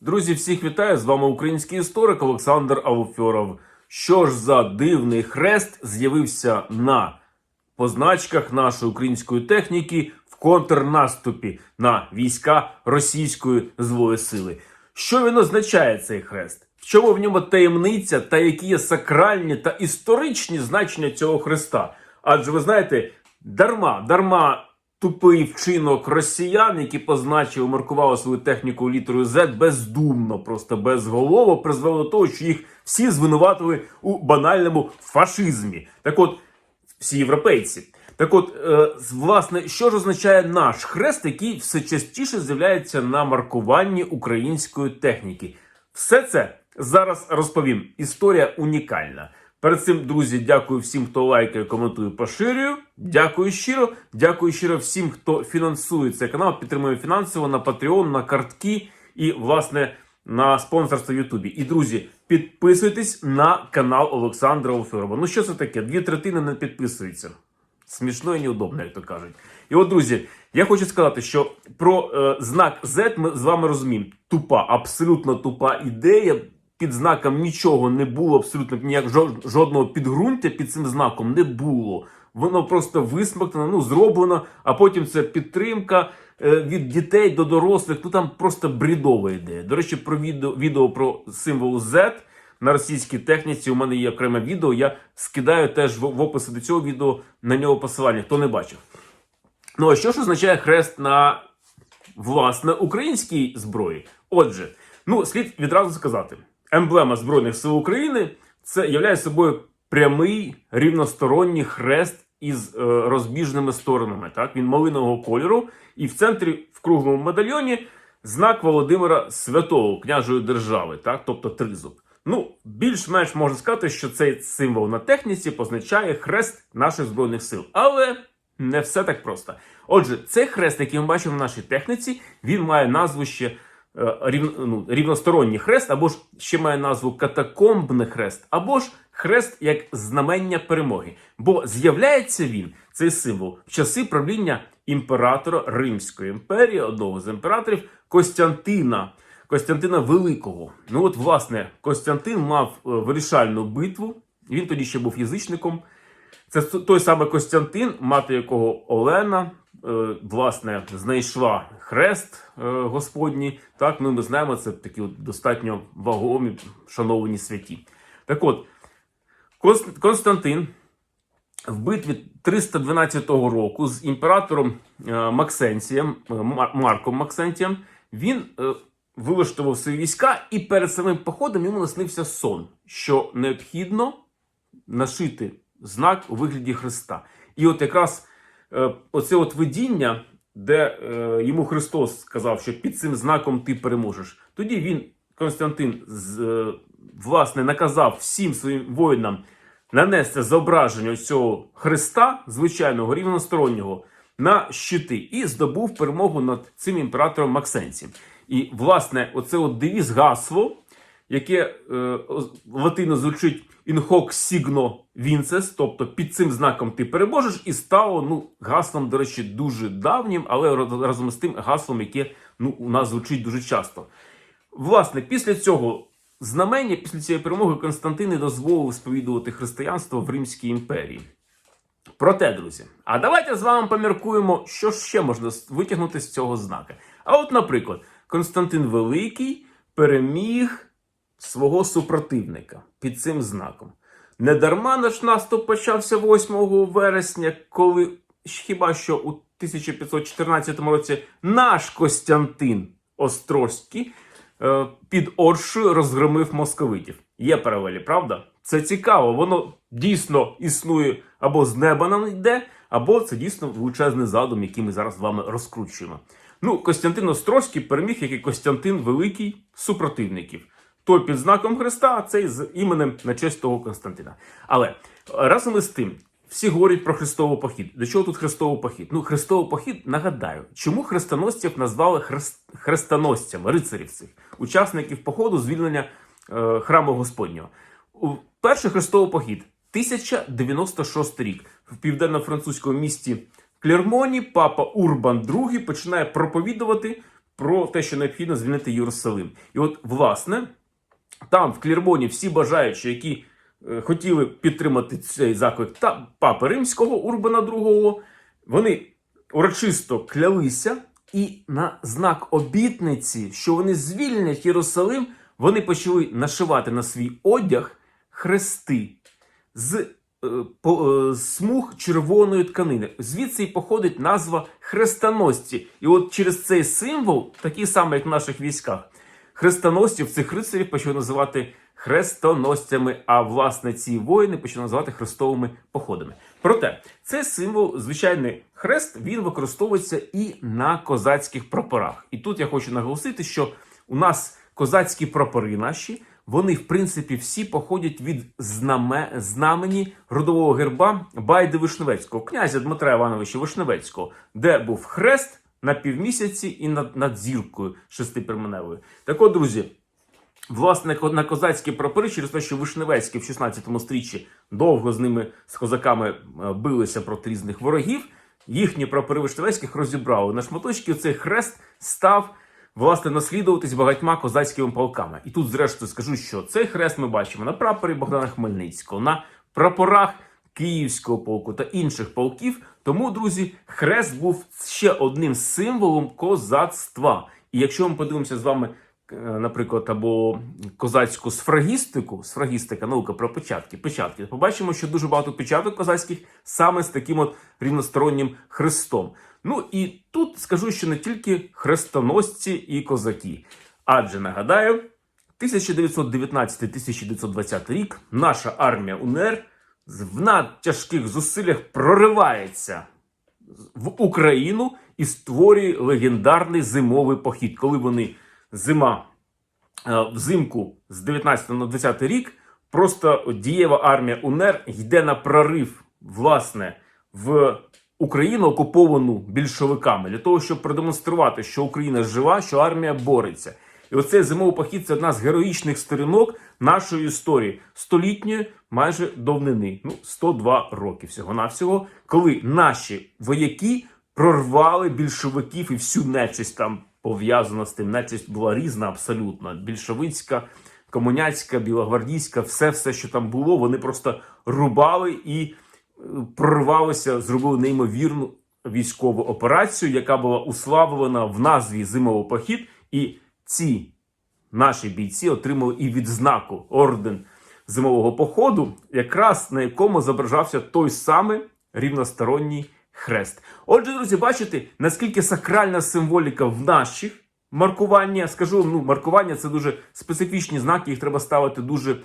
Друзі, всіх вітаю! З вами український історик Олександр Авуфьоров. Що ж за дивний хрест з'явився на позначках нашої української техніки в контрнаступі на війська російської злої сили? Що він означає цей хрест? В чому в ньому таємниця та які є сакральні та історичні значення цього хреста? Адже ви знаєте, дарма, дарма тупий вчинок росіян, які позначили, маркували свою техніку літерою Z бездумно, просто безголово, призвело до того, що їх всі звинуватили у банальному фашизмі. Так от, всі європейці. Так от, е, власне, що ж означає наш хрест, який все частіше з'являється на маркуванні української техніки? Все це зараз розповім. Історія унікальна. Перед цим, друзі, дякую всім, хто лайкає, коментує, поширює. Дякую щиро. Дякую щиро всім, хто фінансує цей канал, підтримує фінансово на Patreon, на картки і, власне, на спонсорство Ютубі. І, друзі, підписуйтесь на канал Олександра Оферова. Ну, що це таке? Дві третини не підписуються. Смішно і неудобно, як то кажуть. І от, друзі, я хочу сказати, що про е, знак Z ми з вами розуміємо. Тупа, абсолютно тупа ідея. Під знаком нічого не було, абсолютно ніяк жодного підґрунтя під цим знаком не було. Воно просто висмоктано, ну зроблено, а потім це підтримка е, від дітей до дорослих. Ну там просто брідова ідея. До речі, про відео, відео про символ Z на російській техніці. У мене є окреме відео. Я скидаю теж в описі до цього відео на нього посилання, хто не бачив. Ну а що ж означає хрест на власне українській зброї? Отже, ну слід відразу сказати: емблема Збройних сил України це являє собою прямий рівносторонній хрест із е, розбіжними сторонами. Так, він малинового кольору, і в центрі в круглому медальйоні знак Володимира Святого, княжої держави, так, тобто тризуб. Ну, більш-менш можна сказати, що цей символ на техніці позначає хрест наших збройних сил. Але не все так просто. Отже, цей хрест, який ми бачимо в нашій техніці, він має назву ще рів, ну, рівносторонній хрест, або ж ще має назву катакомбний хрест, або ж хрест як знамення перемоги. Бо з'являється він, цей символ, в часи правління імператора Римської імперії, одного з імператорів Костянтина. Костянтина Великого. Ну от, власне, Костянтин мав е, вирішальну битву. Він тоді ще був язичником. Це той самий Костянтин, мати якого Олена, е, власне, знайшла хрест е, Господній. Так, ну ми знаємо, це такі от достатньо вагомі, шановані святі. Так от, Константин в битві 312 року з імператором е, Максенцієм, е, Марком Максентієм, він вилаштував свої війська, і перед самим походом йому наснився сон, що необхідно нашити знак у вигляді Христа. І от якраз оце от видіння, де е, йому Христос сказав, що під цим знаком ти переможеш. Тоді він, Константин, з, е, власне, наказав всім своїм воїнам нанести зображення цього Христа, звичайного рівностороннього, на щити і здобув перемогу над цим імператором Максенцієм. І, власне, оце от девіз гасло, яке е, латино звучить hoc signo vinces, тобто під цим знаком ти переможеш, і стало ну, гаслом, до речі, дуже давнім, але разом з тим гаслом, яке ну, у нас звучить дуже часто. Власне, після цього знамення, після цієї перемоги, Константин і дозволив сповідувати християнство в Римській імперії. Проте, друзі, а давайте з вами поміркуємо, що ще можна витягнути з цього знака. А от, наприклад, Константин Великий переміг свого супротивника під цим знаком. Недарма наш наступ почався 8 вересня, коли хіба що у 1514 році наш Костянтин Острозький е, під Оршею розгромив московитів. Є паралелі, правда? Це цікаво, воно дійсно існує або з неба нам йде, або це дійсно величезний задум, який ми зараз з вами розкручуємо. Ну, Костянтин Острозький переміг, як і Костянтин Великий супротивників. Той під знаком Христа, а цей з іменем на честь того Константина. Але разом із тим, всі говорять про Христовий похід. До чого тут Христовий похід? Ну, Христовий похід, нагадаю, чому хрестоносців назвали хрест... хрестоносцями, рицарів цих, учасників походу звільнення е, храму Господнього. Перший Христовий похід 1096 рік в південно-французькому місті Клермоні папа Урбан II починає проповідувати про те, що необхідно звільнити Єрусалим. І от, власне, там в Клірмоні всі бажаючі, які е, хотіли підтримати цей заклик та папи римського Урбана II, вони урочисто клялися, і на знак обітниці, що вони звільнять Єрусалим, вони почали нашивати на свій одяг хрести з е, е, смуг червоної тканини. Звідси і походить назва хрестоносці. І от через цей символ, такий самий, як в наших військах, хрестоносців цих рицарів почали називати хрестоносцями, а власне ці воїни почали називати хрестовими походами. Проте цей символ, звичайний хрест, він використовується і на козацьких прапорах. І тут я хочу наголосити, що у нас козацькі прапори наші, вони в принципі всі походять від знаме, знамені родового герба Байди Вишневецького, князя Дмитра Івановича Вишневецького, де був хрест на півмісяці і над, над зіркою шестиперменевою. Так от, друзі, Власне, на козацькі прапори, через те, що Вишневецький в 16 стріччі довго з ними, з козаками, е, билися проти різних ворогів, їхні прапори Вишневецьких розібрали на шматочки. Цей хрест став власне наслідуватись багатьма козацькими полками. І тут, зрештою, скажу, що цей хрест ми бачимо на прапорі Богдана Хмельницького, на прапорах Київського полку та інших полків. Тому, друзі, хрест був ще одним символом козацтва. І якщо ми подивимося з вами, е, наприклад, або козацьку сфрагістику, сфрагістика, наука про печатки, печатки, побачимо, що дуже багато печаток козацьких саме з таким от рівностороннім хрестом. Ну і тут скажу, що не тільки хрестоносці і козаки. Адже нагадаю, 1919-1920 рік наша армія УНР в надтяжких зусиллях проривається в Україну і створює легендарний зимовий похід, коли вони зима е, взимку з 19 на 20 рік, просто дієва армія УНР йде на прорив, власне, в Україну окуповану більшовиками для того, щоб продемонструвати, що Україна жива, що армія бореться. І оцей зимовий похід це одна з героїчних сторінок нашої історії столітньої майже давнини, ну 102 роки всього навсього, коли наші вояки прорвали більшовиків і всю нечисть там пов'язана з тим. Нечисть була різна абсолютно. Більшовицька, комуняцька, білогвардійська, все, все, що там було, вони просто рубали і е, прорвалися, зробили неймовірну військову операцію, яка була уславлена в назві Зимовий похід. І ці наші бійці отримали і відзнаку орден зимового походу, якраз на якому зображався той самий рівносторонній хрест. Отже, друзі, бачите, наскільки сакральна символіка в наших маркування. Скажу, ну, маркування це дуже специфічні знаки, їх треба ставити дуже,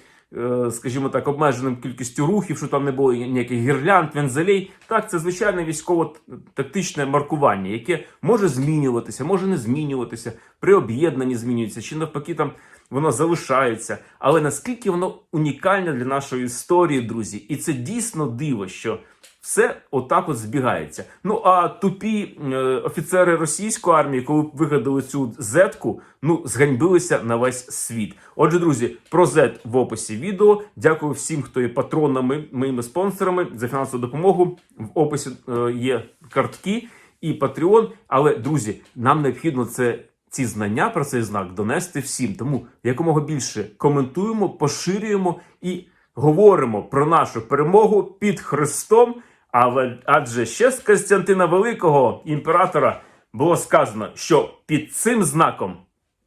скажімо так, обмеженим кількістю рухів, що там не було ніяких гірлянд, вензелей. Так, це звичайне військово-тактичне маркування, яке може змінюватися, може не змінюватися, при об'єднанні змінюється, чи навпаки там воно залишається. Але наскільки воно унікальне для нашої історії, друзі, і це дійсно диво, що все отак от збігається. Ну а тупі е, офіцери російської армії, коли вигадали цю зетку, ну зганьбилися на весь світ. Отже, друзі, про зет в описі відео. Дякую всім, хто є патронами, моїми спонсорами за фінансову допомогу. В описі е, є картки і Patreon. Але друзі, нам необхідно це. Ці знання про цей знак донести всім. Тому якомога більше коментуємо, поширюємо і говоримо про нашу перемогу під Христом. Але адже ще з Костянтина Великого імператора було сказано, що під цим знаком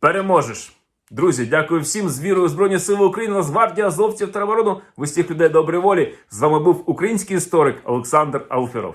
переможеш. Друзі, дякую всім з вірою Збройні Сили України, Нацгвардія, азовців та оборону. Усіх людей доброї волі. З вами був український історик Олександр Алферов.